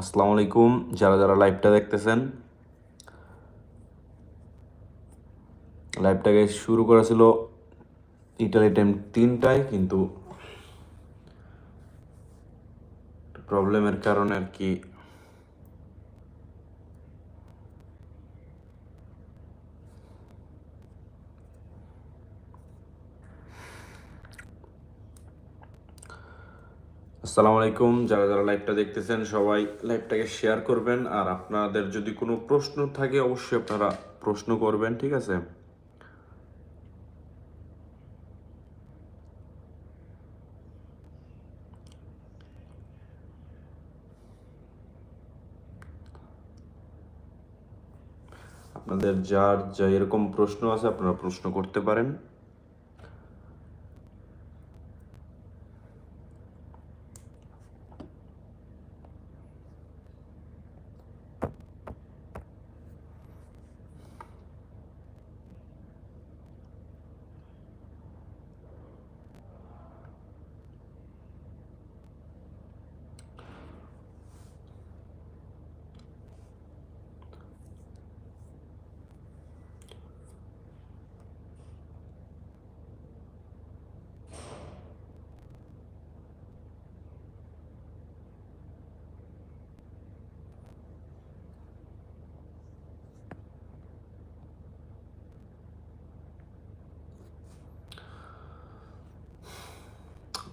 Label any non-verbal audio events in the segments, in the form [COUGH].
আসসালামু আলাইকুম। যারা যারা লাইভটা দেখতেছেন লাইভটাকে শুরু করা ছিল ইটালি টাইম তিনটায়, কিন্তু প্রবলেমের কারণে আর কি আসসালামু আলাইকুম। যারা যারা লাইভটা দেখতেছেন, সবাই লাইভটাকে শেয়ার করবেন। আর আপনাদের যদি কোনো প্রশ্ন থাকে, অবশ্যই আপনারা প্রশ্ন করবেন, ঠিক আছে? আপনাদের যার যা এরকম প্রশ্ন আছে, আপনারা প্রশ্ন করতে পারেন।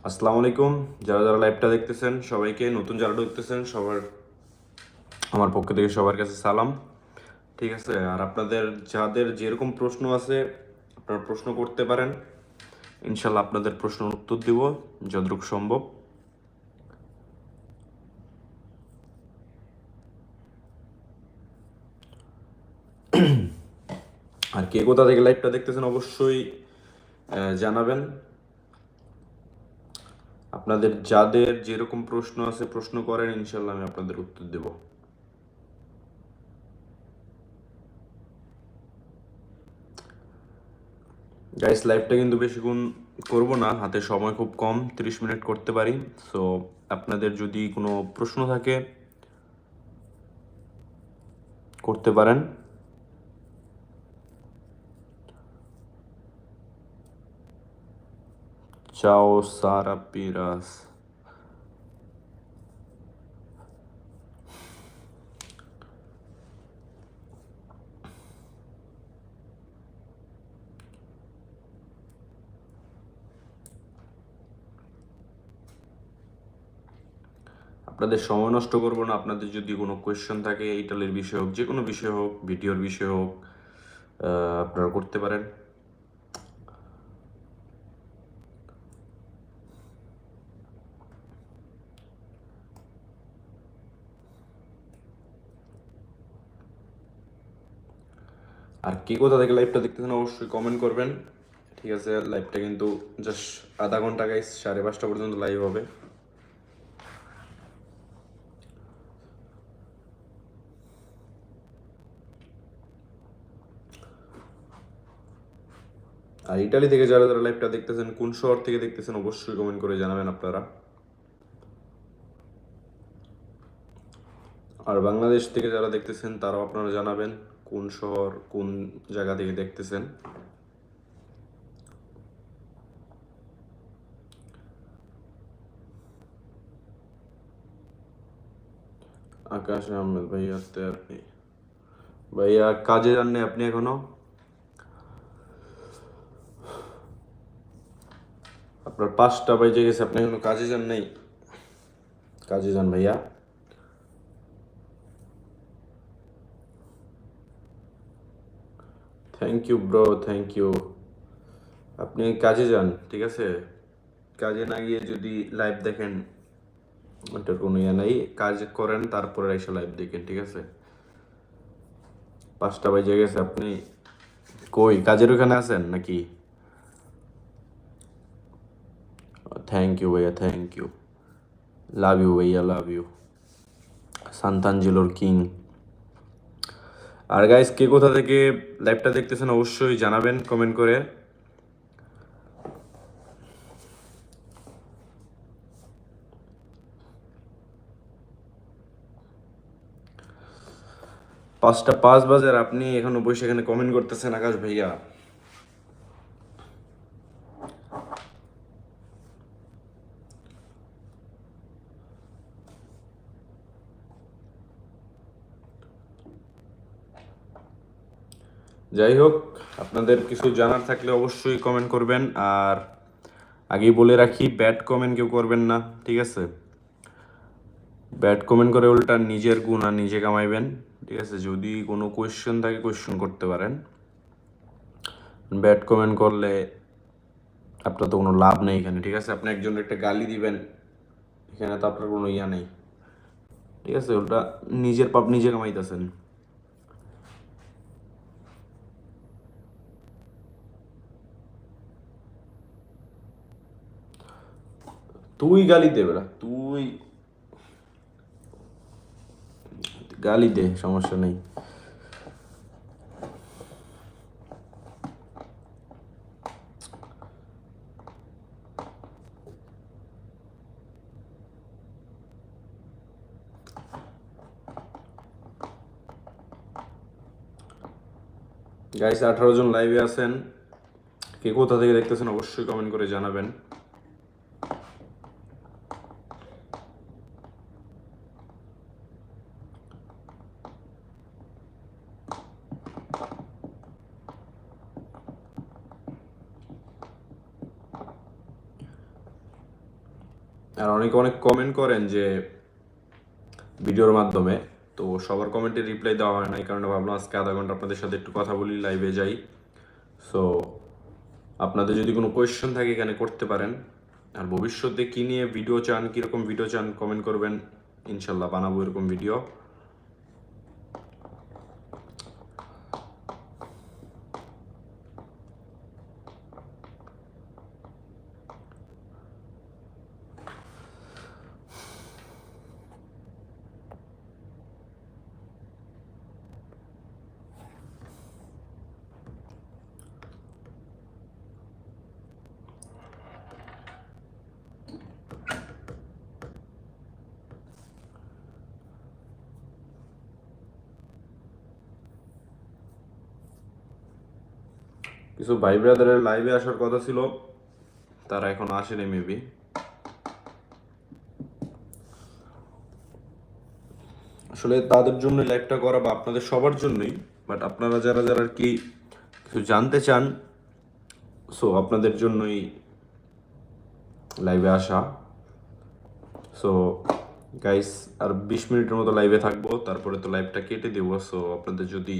আসসালামু আলাইকুম। যারা যারা লাইভটা দেখতেছেন, সবাইকে নতুন যারা দেখতেছেন সবার আমার পক্ষ থেকে সবার কাছে সালাম। ঠিক আছে, আর আপনাদের যাদের যেরকম প্রশ্ন আছে, আপনারা প্রশ্ন করতে পারেন। ইনশাল্লাহ আপনাদের প্রশ্নের উত্তর দিব, যতটুকু সম্ভব। আর কে কোথা থেকে লাইভটা দেখতেছেন, অবশ্যই জানাবেন। আপনাদের যাদের যেরকম প্রশ্ন আছে প্রশ্ন করেন ইনশাল্লাহ আমি আপনাদের উত্তর দেব। গাইস লাইভটা কিন্তু বেশিক্ষণ করব না, হাতে সময় খুব কম, তিরিশ মিনিট করতে পারি। সো আপনাদের যদি কোনো প্রশ্ন থাকে, করতে পারেন। চাও সারা পিরাস আপনাদের সময় নষ্ট করব না, আপনাদের যদি কোনো কোয়েশ্চেন থাকে ইটালির বিষয় হোক যে কোনো বিষয় হোক ভিডিওর বিষয় হোক আপনারা করতে পারেন। আর কি কোথা থেকে লাইভটা দেখতেছেন অবশ্যই কমেন্ট করবেন। ঠিক আছে লাইভটা কিন্তু জাস্ট আধা ঘণ্টা গাইস সাড়ে পাঁচটা পর্যন্ত লাইভ হবে। আর ইটালি থেকে যারা যারা লাইভটা দেখতেছেন, কোন শহর থেকে দেখতেছেন অবশ্যই কমেন্ট করে জানাবেন আপনারা। আর বাংলাদেশ থেকে যারা দেখতেছেন, তারাও আপনারা জানাবেন। কোন শহর, কোন জায়গা থেকে দেখতেছেন? আকাশ আহমেদ ভাইয়া তে আপনি। ভাইয়া, কাজে যাননি আপনি এখনও? আপনার পাঁচটা বেজে গেছে, আপনি এখনও কাজে যান নাই? কাজে যান ভাইয়া। Thank you bro thank you আপনি কাজে যান, ঠিক আছে? কাজে না গিয়ে যদি লাইভ দেখেন, ওটার কোনো ইয়ে নাই। কাজ করেন, তারপরে এসে লাইভ দেখেন, ঠিক আছে? পাঁচটা বাজে গেছে, আপনি কই, কাজের ওখানে আছেন নাকি? থ্যাংক ইউ ভাইয়া থ্যাংক ইউ লাভ ইউ ভাইয়া লাভ ইউ সান্তানজিলোর কিং আর গাইস কে কোথা থেকে লাইভটা দেখতেছেন অবশ্যই জানাবেন কমেন্ট করে। পাঁচটা পাঁচ বাজার আপনি এখনও বসে এখানে কমেন্ট করতেছেন আকাশ ভাইয়া। যাই হোক, আপনাদের কিছু জানার থাকলে অবশ্যই কমেন্ট করবেন। আর আগেই বলে রাখি ব্যাড কমেন্ট কেউ করবেন না, ঠিক আছে? ব্যাড কমেন্ট করে উল্টা নিজের গুণ আর নিজে কামাইবেন, ঠিক আছে? যদি কোনো কোয়েশ্চেন থাকে কোয়েশ্চেন করতে পারেন। ব্যাড কমেন্ট করলে আপনার তো কোনো লাভ নেই এখানে, ঠিক আছে? আপনি একজন একটা গালি দিবেন, এখানে তো আপনার কোনো ইয়া নেই। ঠিক আছে? ওটা নিজের পাপ নিজে কামাইতেছেন। তুই গালি দে বেড়া তুই গালি দে সমস্যা নেই। গাইস আঠারো জন লাইভে আছেন। কে কোথা থেকে দেখতেছেন অবশ্যই কমেন্ট করে জানাবেন। আর অনেকে অনেক কমেন্ট করেন যে ভিডিওর মাধ্যমে, তো সবার কমেন্টে রিপ্লাই দেওয়া হয় না, এই কারণে ভাবলাম আজকে আধা ঘণ্টা আপনাদের সাথে একটু কথা বলি লাইভে যাই। সো আপনাদের যদি কোনো কোয়েশ্চেন থাকে এখানে করতে পারেন। আর ভবিষ্যতে কী নিয়ে ভিডিও চান, কীরকম ভিডিও চান কমেন্ট করবেন। ইনশাল্লাহ বানাবো এরকম ভিডিও কিছু ভাই ব্রাদারের লাইভে আসার কথা ছিল। তারা এখন আসেনি মেবি আসলে তাদের জন্য লাইভটা করা বা আপনাদের সবার জন্যই বাট আপনারা যারা যারা আর কি কিছু জানতে চান সো আপনাদের জন্যই লাইভে আসা। সো গাইস আর বিশ মিনিটের মতো লাইভে থাকব, তারপরে তো লাইভটা কেটে দেবো। সো আপনাদের যদি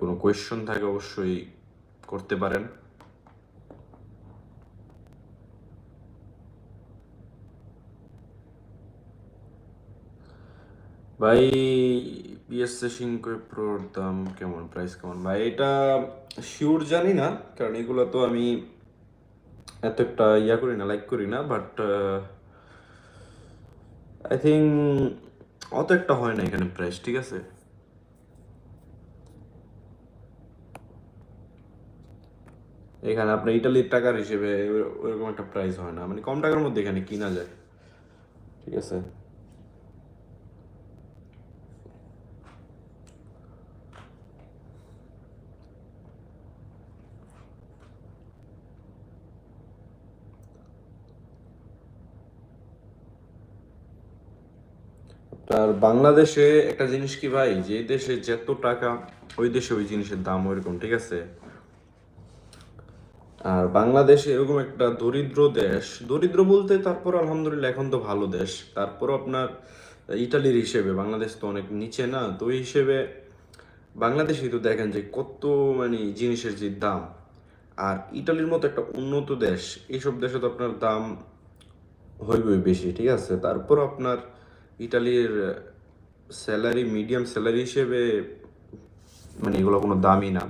কোনো কোয়েশ্চন থাকে, অবশ্যই করতে পারেন। ভাই পিএসসি সিঙ্কো প্রোর দাম কেমন? প্রাইস কেমন? ভাই, এটা শিওর জানি না, কারণ এগুলো তো আমি এত একটা ইয়া করি না লাইক করি না বাট আই থিঙ্ক অত একটা হয় না এখানে প্রাইস ঠিক আছে? এখানে আপনার ইটালির টাকার হিসেবে ওরকম একটা প্রাইস হয় না। মানে কম টাকার মধ্যে এখানে কিনা যায়। ঠিক আছে? আর বাংলাদেশে একটা জিনিস কি ভাই? যে দেশে যত টাকা, ওই দেশে ওই জিনিসের দাম ওইরকম, ঠিক আছে? আর বাংলাদেশ এরকম একটা দরিদ্র দেশ, দরিদ্র বলতে তারপর আলহামদুলিল্লাহ এখন তো ভালো দেশ। তারপর আপনার ইটালির হিসেবে, বাংলাদেশ তো অনেক নিচে না, তো ওই হিসেবে বাংলাদেশে তো দেখেন যে কত মানে জিনিসের যে দাম। আর ইটালির মতো একটা উন্নত দেশ এইসব দেশে তো আপনার দাম হইবই বেশি, ঠিক আছে? তারপর আপনার ইটালির স্যালারি মিডিয়াম স্যালারি হিসেবে মানে এগুলো কোনো দামই না।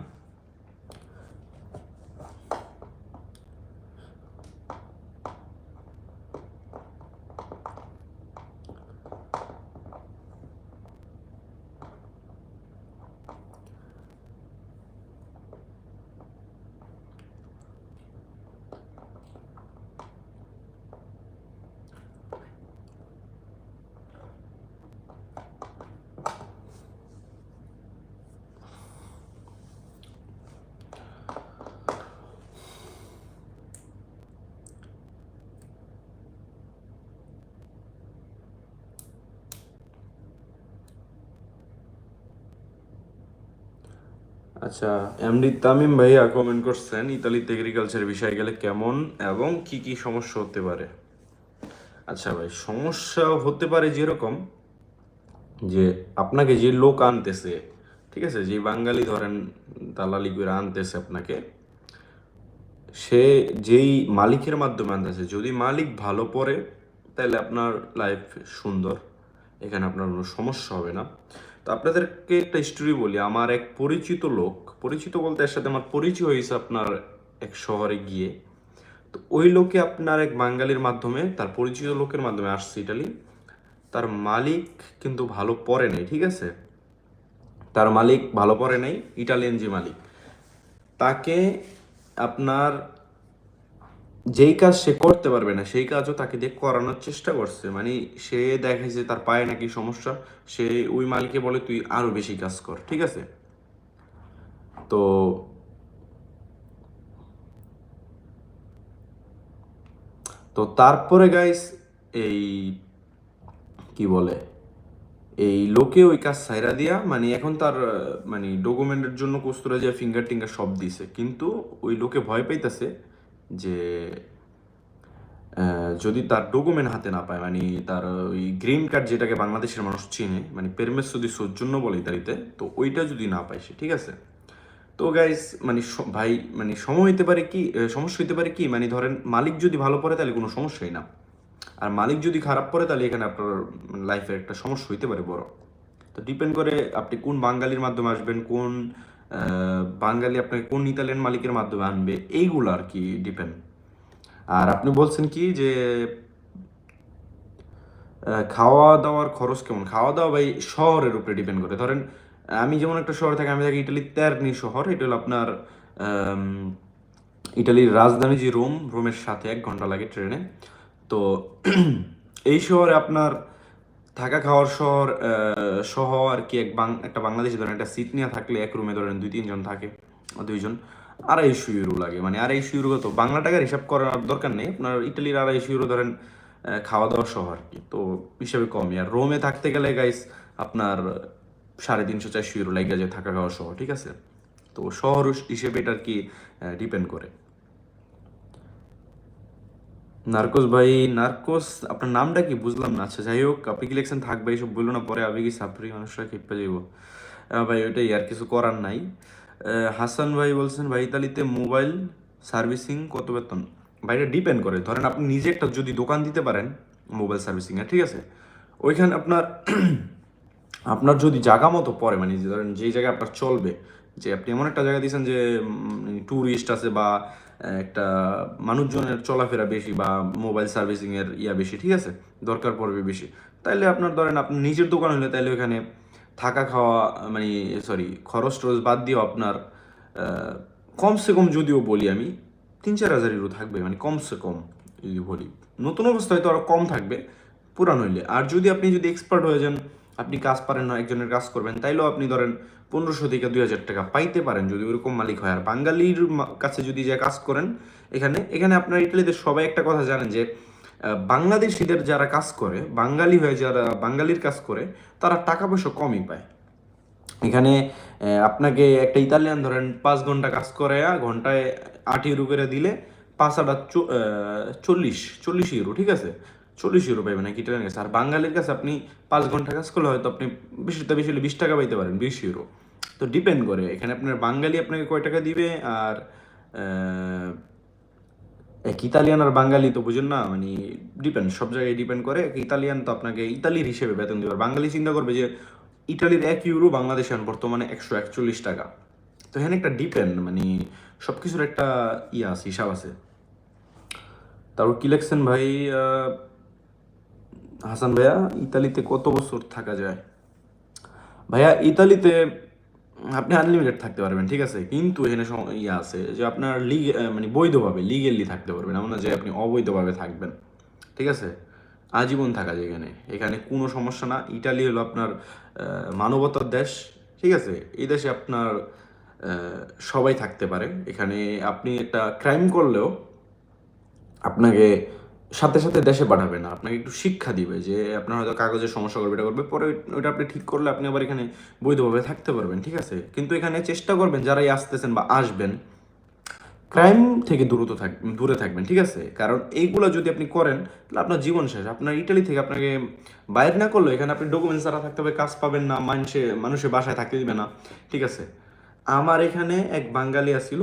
আচ্ছা এমডি তামিম ভাইয়া কমেন্ট করছেন ইতালিতে এগ্রিকালচার বিষয়ে গেলে কেমন এবং কি কি সমস্যা হতে পারে? আচ্ছা ভাই, সমস্যা হতে পারে যেরকম যে আপনাকে যে লোক আনতেছে, ঠিক আছে, যে বাঙালি ধরেন দালালি করে আনতেছে আপনাকে, সে যেই মালিকের মাধ্যমে আনতেছে, যদি মালিক ভালো পড়ে, তাহলে আপনার লাইফ সুন্দর, এখানে আপনার কোনো সমস্যা হবে না। তো আপনাদেরকে একটা স্টোরি বলি। আমার এক পরিচিত লোক, পরিচিত বলতে এর সাথে আমার পরিচয় হয়েছে আপনার এক শহরে গিয়ে। তো ওই লোকে আপনার এক বাঙালির মাধ্যমে, তার পরিচিত লোকের মাধ্যমে আসছে ইটালি। তার মালিক কিন্তু ভালো পরে নেই, ঠিক আছে? তার মালিক ভালো পরে নেই, ইটালিয়ান যে মালিক। তাকে আপনার যেই কাজ সে করতে পারবে না, সেই কাজও তাকে দিয়ে করানোর চেষ্টা করছে। মানে সে দেখে যে তার পায়ে নাকি সমস্যা, সে ওই মালিককে বলে, তুই আরও বেশি কাজ কর। ঠিক আছে? তো তো তারপরে গাইস এই কি বলে, এই লোকে ওই কাজ সাইরা দিয়া মানে এখন তার মানে ডকুমেন্টের জন্য কস্তুরা যে ফিঙ্গার টিঙ্গার সব দিছে। কিন্তু ওই লোকে ভয় পাইতেছে যে যদি তার ডকুমেন্ট হাতে না পায় মানে তার ওই গ্রিন কার্ড যেটাকে বাংলাদেশের মানুষ চিনে মানে পেরমেস যদি সৌজন্য বলে ইতালিতে, তো ওইটা যদি না পায় সে, ঠিক আছে? তো গাইস মানে ভাই মানে সময় হইতে পারে কি সমস্যা হইতে পারে কি মানে ধরেন মালিক যদি ভালো পড়ে, তাহলে কোনো সমস্যাই না। আর মালিক যদি খারাপ পড়ে, তাহলে এখানে আপনার লাইফের একটা সমস্যা হইতে পারে বড়। তো ডিপেন্ড করে আপনি কোন বাঙালির মাধ্যমে আসবেন, কোন বাঙালি আপনাকে কোন ইতালিয়ান মালিকের মাধ্যমে আনবে, এইগুলো আর কি ডিপেন্ড আর আপনি বলছেন কি যে খাওয়া দাওয়ার খরচ কেমন? খাওয়া দাওয়া ভাই শহরের উপরে ডিপেন্ড করে। ধরেন, আমি যেমন একটা শহরে থাকি, আমি থাকি ইটালির তেরনি শহর, এটা হলো আপনার ইটালির রাজধানী যে রোম, রোমের সাথে এক ঘণ্টা লাগে ট্রেনে। তো [CLEARS THROAT] এই শহরে আপনার থাকা খাওয়ার শহর সহ আর কি এক একটা বাংলাদেশি ধরেন, একটা সিট নিয়ে থাকলে এক রুমে ধরেন দুই তিনজন থাকে দুইজন, আড়াইশো ইউরো লাগে। মানে আড়াইশো ইউরো তো বাংলা টাকার হিসাব করার দরকার নেই, আপনার ইটালির আড়াইশো ইউরো ধরেন খাওয়া দাওয়া সহ আর কি তো হিসাবে কমই। আর রোমে থাকতে গেলে গাইস আপনার সাড়ে তিনশো, চারশো ইউরো লাগে যায় থাকা খাওয়া সহ ঠিক আছে? তো শহর হিসেবে এটা আর কি ডিপেন্ড করে। নার্কোস ভাই, নার্কোস, আপনার নামটা কি? বুঝলাম না। আচ্ছা যাই হোক, আপনি কি লিখছেন? থাকবে এইসব বলল না, পরে আমি কি সাপরি মানুষরা খেপে যাইব। ভাই, ওইটাই আর কিছু করার নাই। হাসান ভাই বলছেন, ভাই, ইতালিতে মোবাইল সার্ভিসিং কত বেতন? ভাই, এটা ডিপেন্ড করে। ধরেন, আপনি নিজে একটা যদি দোকান দিতে পারেন, মোবাইল সার্ভিসিং এর ঠিক আছে? ওইখানে আপনার [CLEARS THROAT] আপনার যদি জায়গা মতো পড়ে মানে ধরেন, যেই জায়গায় আপনার চলবে যে আপনি এমন একটা জায়গা দিয়েছেন যে ট্যুরিস্ট আছে বা একটা মানুষজনের চলাফেরা বেশি বা মোবাইল সার্ভিসিং এর ইয়া বেশি, ঠিক আছে? দরকার পড়বে বেশি। তাইলে আপনার ধরেন আপনি নিজের দোকান হলে তাইলে ওখানে থাকা খাওয়া মানে সরি খরচ টরচ বাদ দিয়েও আপনার কমসে কম যদিও বলি আমি, তিন চার হাজার থাকবে মানে কমসে কম যদি বলি। নতুন অবস্থায় তো আরও কম থাকবে, পুরান হইলে। আর যদি আপনি যদি এক্সপার্ট হয়ে যান, আপনি কাজ পারেন না, একজনের কাজ করবেন, তাইলেও আপনি ধরেন পনেরোশো থেকে দুই হাজার টাকা পাইতে পারেন যদি ওরকম মালিক হয়। আর বাঙালির কাছে যদি যে কাজ করেন, এখানে এখানে আপনার ইটালিতে সবাই একটা কথা জানেন যে বাংলাদেশিদের যারা কাজ করে, বাঙালি হয়ে যারা বাঙালির কাজ করে, তারা টাকা পয়সা কমই পায়। এখানে আপনাকে একটা ইতালিয়ান ধরেন, পাঁচ ঘণ্টা কাজ করে ঘন্টায় আট ইউরো করে দিলে পাঁচ আটা চল্লিশ চল্লিশ ইউরো, ঠিক আছে? চল্লিশ ইউরো পাইবেন নাকি ইটালিয়ান কাছে? আর বাঙালির কাছে আপনি পাঁচ ঘণ্টা কাজ করলে হয়তো আপনি বেশিতে বেশি হলে বিশ টাকা পাইতে পারেন, বিশ ইউরো। তো ডিপেন্ড করে। এখানে আপনার বাঙালি আপনাকে কয় টাকা দিবে আর ইতালিয়ান আর বাঙালি তো বুঝেন না মানে ডিপেন্ড সব জায়গায় ডিপেন্ড করে। ইতালিয়ান তো আপনাকে ইতালির হিসেবে বেতন দিবে। বাঙালি চিন্তা করবে যে ইটালির এক ইউরো বাংলাদেশে বর্তমানে একশো একচল্লিশ টাকা। তো এখানে একটা ডিপেন্ড মানে সব কিছুর একটা ইয়ে আছে, হিসাব আছে। তারপর কি লেখছেন ভাই হাসান ভাইয়া, ইতালিতে কত বছর থাকা যায়? ভাইয়া, ইতালিতে আপনি আনলিমিটেড থাকতে পারবেন, ঠিক আছে? কিন্তু এখানে ইয়ে আছে যে আপনার লিগ মানে বৈধভাবে লিগেলি থাকতে পারবেন, এমন না যে আপনি অবৈধভাবে থাকবেন, ঠিক আছে? আজীবন থাকা যায় এখানে। এখানে কোনো সমস্যা না। ইটালি হলো আপনার মানবতার দেশ, ঠিক আছে? এই দেশে আপনার সবাই থাকতে পারে। এখানে আপনি একটা ক্রাইম করলেও আপনাকে সাথে সাথে দেশে পাঠাবে না। আপনাকে একটু শিক্ষা দিবে যে, আপনার হয়তো কাগজের সমস্যা করবে, এটা করবে, পরে ওই- ওইটা আপনি ঠিক করলে আপনি আবার এখানে বৈধভাবে থাকতে পারবেন, ঠিক আছে? কিন্তু এখানে চেষ্টা করবেন, যারাই আসতেছেন বা আসবেন ক্রাইম থেকে দূরত থাক দূরে থাকবেন, ঠিক আছে? কারণ এইগুলো যদি আপনি করেন, তাহলে আপনার জীবন শেষ। আপনার ইটালি থেকে আপনাকে বাইর না করলে এখানে আপনি ডকুমেন্টস ছাড়া থাকতে হবে, কাজ পাবেন না, মানুষে মানুষের বাসায় থাকতে দিবে না, ঠিক আছে? আমার এখানে এক বাঙালি আসছিল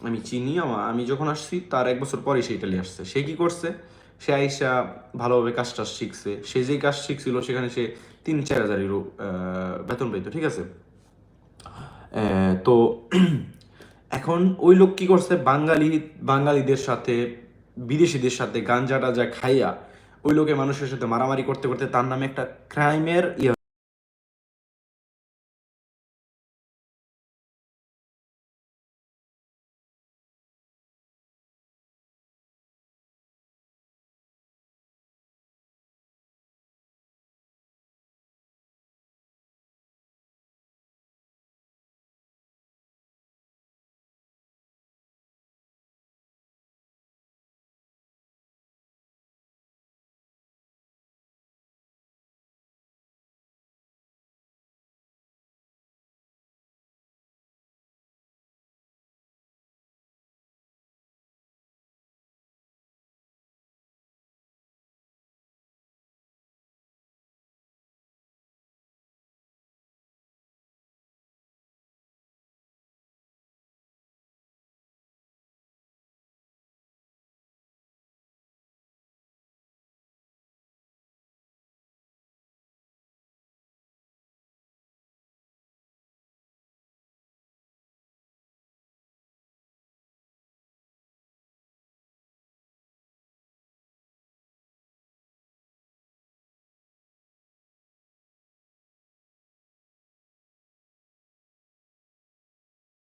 আমি চিনি আমার আমি যখন আসছি, তার এক বছর পরে সে ইটালি আসছে। সে কি করছে? সে আইসা ভালোভাবে কাজ টাজ শিখছে। সে যেই কাজ শিখছিল, সেখানে সে তিন চার হাজার ইউরো বেতন পেত ঠিক আছে? তো [CLEARS THROAT] এখন ওই লোক কি করছে? বাঙালি, বাঙালিদের সাথে, বিদেশিদের সাথে গাঞ্জা টাজা খাইয়া ওই লোকে মানুষের সাথে মারামারি করতে করতে তার নামে একটা ক্রাইমের ইয়ে